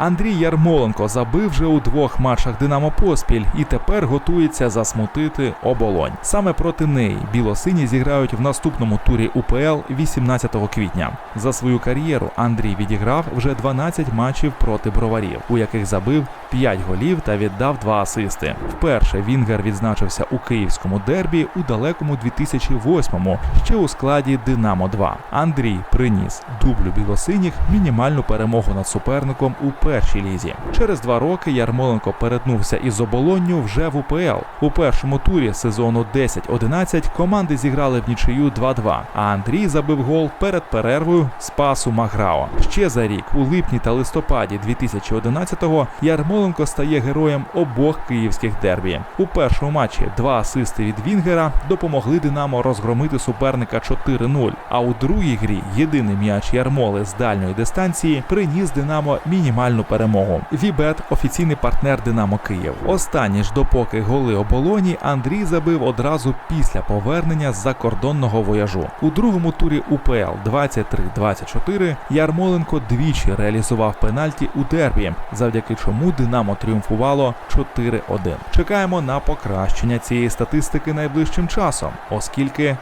Андрій Ярмоленко забив вже у двох матчах Динамо поспіль і тепер готується засмутити оболонь. Саме проти неї білосині зіграють в наступному турі УПЛ 18 квітня. За свою кар'єру Андрій відіграв вже 12 матчів проти броварів, у яких забив 5 голів та віддав 2 асисти. Вперше Вінгер відзначився у київському дербі у далекому 2008-му, ще у складі Динамо 2. Андрій приніс дублю білосиніх мінімальну перемогу над суперником у першій лізі. Через два роки Ярмоленко перетнувся із оболонню вже в УПЛ. У першому турі сезону 10-11 команди зіграли в нічию 2-2, а Андрій забив гол перед перервою з пасу Маграо. Ще за рік, у липні та листопаді 2011-го, Ярмоленко стає героєм обох київських дербі. У першому матчі два асисти від Вінгера допомогли Динамо розгромити суперника 4-0. А у другій грі єдиний м'яч Ярмоли з дальньої дистанції приніс Динамо мінімальну перемогу. Вібет офіційний партнер Динамо Київ. Останні ж допоки голи оболоні Андрій забив одразу після повернення з закордонного вояжу. У другому турі УПЛ 23-24 Ярмоленко двічі реалізував пенальті у дербі, завдяки чому Динамо тріумфувало 4-1. Чекаємо на покращення цієї статистики найближчим часом, оскільки